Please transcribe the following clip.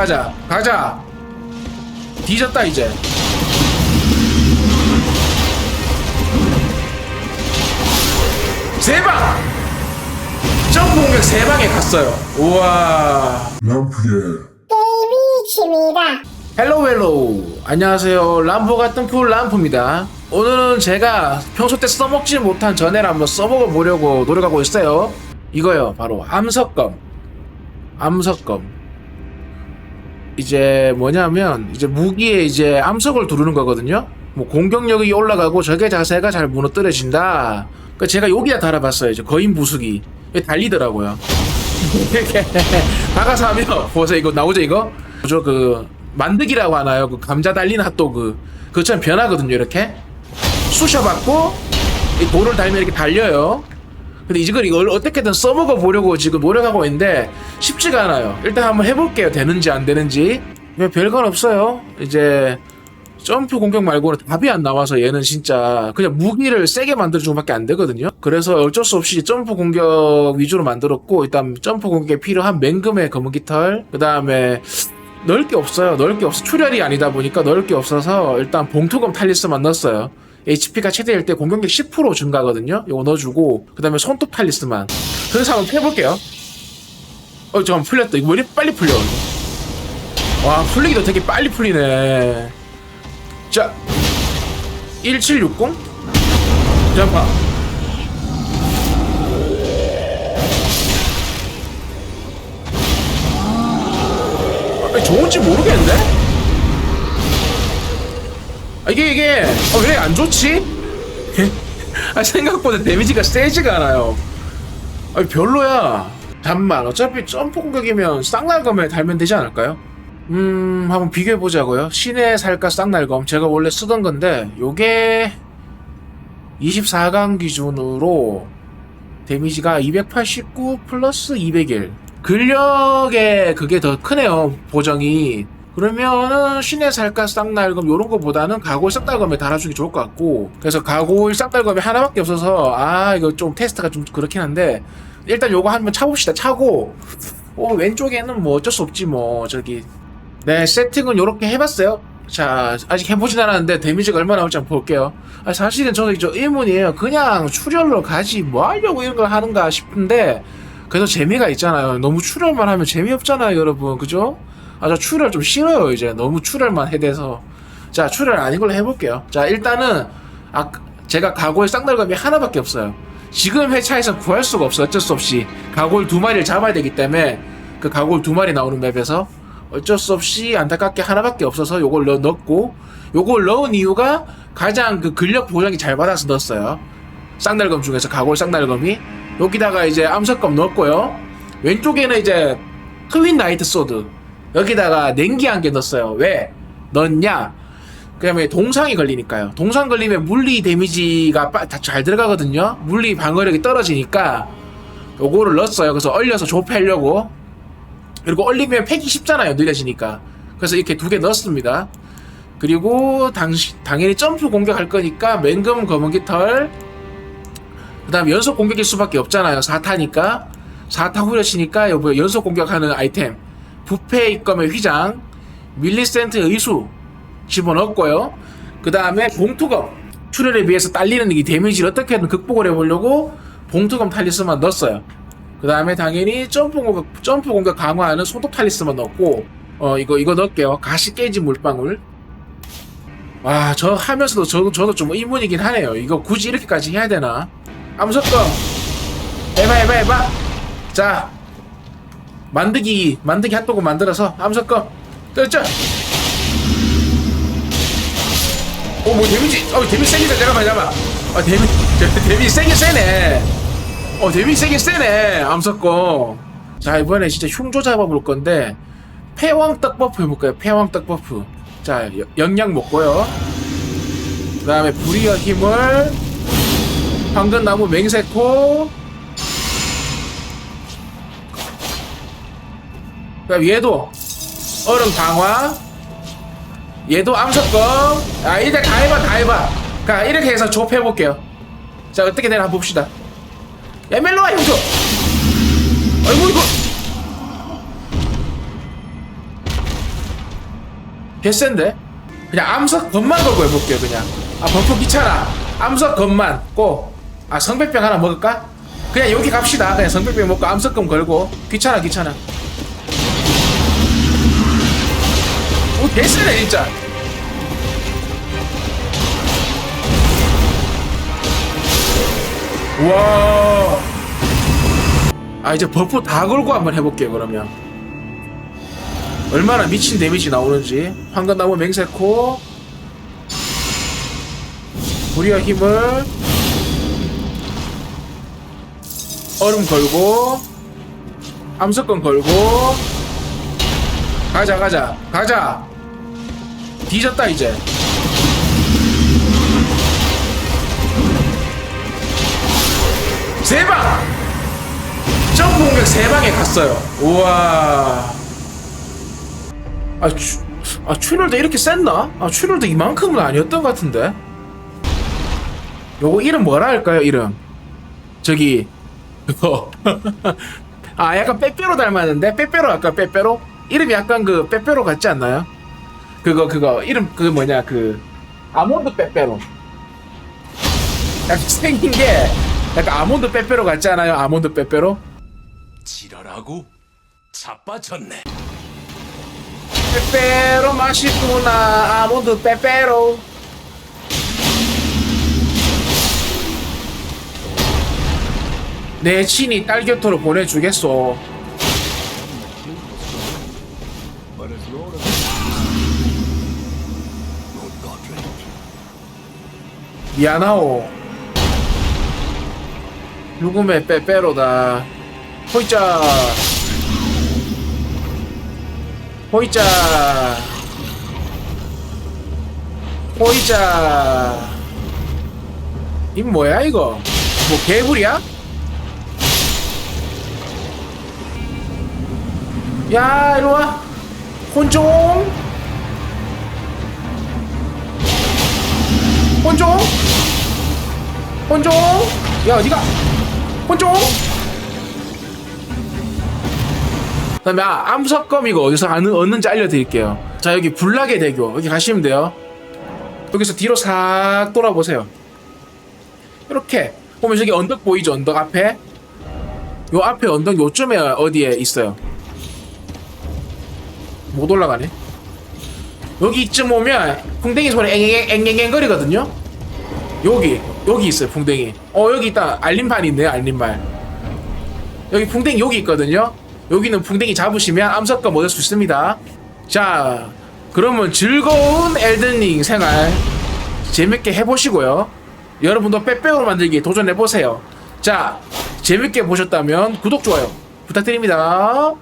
가자 가자. 뒤졌다 이제. 세방! 점프 공격 세 방에 갔어요. 우와. 람프의 데이비치입니다. 헬로 헬로 안녕하세요. 람보 같은 쿨 람프입니다. 오늘은 제가 평소 때 써먹지 못한 전해를 한번 써먹어 보려고 노력하고 있어요. 이거요 바로 암석검. 암석검 이제 뭐냐면 이제 무기에 이제 암석을 두르는 거거든요. 뭐 공격력이 올라가고 적의 자세가 잘 무너뜨려진다. 그 제가 여기다 달아봤어요. 이제 거인 부수기. 달리더라고요. 이렇게 다가서 하면 보세요. 이거 나오죠 이거? 저 그 만드기라고 하나요? 그 감자 달린 핫도그. 그처럼 변하거든요 이렇게. 쑤셔받고 이 돌을 달면 이렇게 달려요 근데 이걸 이걸 어떻게든 써먹어 보려고 지금 노력하고 있는데 쉽지가 않아요 일단 한번 해볼게요 되는지 안 되는지 왜 별건 없어요 이제 점프 공격 말고는 답이 안 나와서 얘는 진짜 그냥 무기를 세게 만들어주는 밖에 안 되거든요. 그래서 어쩔 수 없이 점프 공격 위주로 만들었고 일단 점프 공격에 필요한 맹금의 검은 깃털 그 다음에 넣을 게 없어요. 넣을 게 없어. 출혈이 아니다 보니까 넣을 게 없어서 일단 봉투검 탈리스만 넣었어요. HP가 최대일 때 공격력 10% 증가거든요. 이거 넣어주고 그 다음에 손톱 탈리스만 그래서 한번 펴볼게요. 어 잠깐 풀렸다. 이거 왜 이렇게 빨리 풀려? 와 풀리기도 되게 빨리 풀리네. 자 1760 점파 아니, 좋은지 모르겠는데? 아, 이게 이게 어, 왜 안 좋지? 아, 생각보다 데미지가 세지가 않아요. 아니, 별로야. 잠만 어차피 점프 공격이면 쌍날검에 달면 되지 않을까요? 음 한번 비교해 보자고요. 신의 살까 쌍날검. 제가 원래 쓰던 건데 요게 24강 기준으로 데미지가 289 플러스 201 근력에 그게 더 크네요 보정이 그러면은 신의 살까 쌍날검 요런 거보다는 가골 쌍날검에 달아주기 좋을 것 같고 그래서 가골 쌍날검이 하나밖에 없어서 아 이거 좀 테스트가 좀 그렇긴 한데 일단 요거 한번 차봅시다 차고 어 왼쪽에는 뭐 어쩔 수 없지 뭐 저기 네, 세팅은 이렇게 해봤어요. 자, 아직 해보진 않았는데 데미지가 얼마나 나올지 한번 볼게요. 아, 사실은 저는 저 의문이에요. 그냥 출혈로 가지 뭐 하려고 이런 걸 하는가 싶은데 그래도 재미가 있잖아요. 너무 출혈만 하면 재미없잖아요, 여러분. 그죠? 아, 저 출혈 좀 싫어요, 이제. 너무 출혈만 해대서. 자, 출혈 아닌 걸로 해볼게요. 자, 일단은 아, 제가 가골 쌍날검이 하나밖에 없어요. 지금 회차에서 구할 수가 없어. 어쩔 수 없이 가골 두 마리를 잡아야 되기 때문에 그 가골 두 마리 나오는 맵에서 어쩔 수 없이 안타깝게 하나밖에 없어서 요걸 넣, 넣었고 요걸 넣은 이유가 가장 그 근력 보정이 잘 받아서 넣었어요 쌍날검 중에서 가골 쌍날검이 여기다가 이제 암석검 넣었고요 왼쪽에는 이제 트윈 나이트 소드 여기다가 냉기 한 개 넣었어요. 왜? 넣었냐? 그다음에 동상이 걸리니까요. 동상 걸리면 물리 데미지가 빠- 다잘 들어가거든요. 물리 방어력이 떨어지니까 요거를 넣었어요. 그래서 얼려서 좁히려고. 그리고 얼리면 패기 쉽잖아요 느려지니까. 그래서 이렇게 두 개 넣었습니다. 그리고 당시, 당연히 점프 공격할 거니까 맹금 검은 깃털 그 다음 연속 공격일 수밖에 없잖아요. 4타니까. 4타 후려치니까 여보 연속 공격하는 아이템 부패 입검의 휘장 밀리센트 의수 집어넣었고요 그 다음에 봉투검 출혈에 비해서 딸리는 이 데미지를 어떻게든 극복을 해보려고 봉투검 탈리스만 넣었어요 그 다음에 당연히 점프 공격, 점프 공격 강화하는 손톱 탈리스만 넣었고, 어, 이거, 이거 넣을게요. 가시 깨진 물방울. 와, 저 하면서도 저도, 저도 좀 의문이긴 하네요. 이거 굳이 이렇게까지 해야 되나? 암석검! 해봐, 해봐, 해봐! 자, 만드기, 만드기 핫도그 만들어서 암석검! 떴죠? 오, 뭐 데미지, 어, 데미지 세긴 세, 잠깐만, 잠깐만. 아, 데미지, 데미지 세긴 세네. 어 데미 세긴 세네 암석검 자 이번에 진짜 흉조 잡아볼 건데 패왕떡 버프 해볼까요 패왕떡 버프 자 여- 영양 먹고요 그 다음에 불이어 힘을 황금나무 맹세코 그 다음 얘도 얼음 강화. 얘도 암석검. 아 이제 다 해봐 다 해봐. 자 이렇게 해서 좁혀볼게요. 자 어떻게 되나 봅시다. 야 멜로와 형조 아이고 이거. 개센데? 그냥 암석 겉만 걸고 해볼게요 그냥. 아 버프 귀찮아 암석 겉만 꼭아 성백병 하나 먹을까? 그냥 여기 갑시다. 그냥 성백병 먹고 암석 검 걸고. 귀찮아 귀찮아 오 개쎄네 진짜. 우와. 아 이제 버프 다 걸고 한번 해볼게요 그러면. 얼마나 미친 데미지 나오는지. 황금나무 맹세코. 불이와 힘을 얼음 걸고 암석권 걸고. 가자 가자 가자 뒤졌다 이제. 세방! 점프 공격 세 방에 갔어요. 우와. 아, 추, 아 출혈도 이렇게 셌나? 아 출혈도 이만큼은 아니었던 것 같은데. 요거 이름 뭐라 할까요 이름? 저기 그거. 아 약간 빼빼로 닮았는데? 빼빼로 아까 빼빼로? 이름이 약간 그 빼빼로 같지 않나요? 그거 그거 이름 그 뭐냐 그 아몬드 빼빼로. 약간 생긴 게 약간 아몬드 빼빼로 같지 않아요? 아몬드 빼빼로? 지랄하고? 자빠졌네. 빼빼로 맛있구나. 아몬드 빼빼로. 내 친히 딸 곁으로 보내주겠소 미안하오. 죽음의 빼빼로다. 호이자 호이자 호이자 이 뭐야 이거? 뭐 개불이야? 야 이리 와. 혼종 혼종 혼종 야 어디가 혼종 그다음에 아, 암석검 이거 어디서 아는, 얻는지 알려드릴게요. 자 여기 불락의 대교 여기 가시면 돼요. 여기서 뒤로 싹 돌아보세요. 이렇게 보면 저기 언덕 보이죠? 언덕 앞에 요 앞에 언덕 요쯤에 어디에 있어요. 못 올라가네. 여기쯤 오면 풍뎅이 소리 앵앵앵앵 거리거든요. 여기 여기 있어요 풍뎅이. 어 여기 있다 알림판 있네요 알림판. 여기 풍뎅이 여기 있거든요. 여기는 풍뎅이 잡으시면 암석검 얻을 수 있습니다. 자, 그러면 즐거운 엘든링 생활 재밌게 해보시고요. 여러분도 빼빼로 만들기 도전해보세요. 자, 재밌게 보셨다면 구독, 좋아요 부탁드립니다.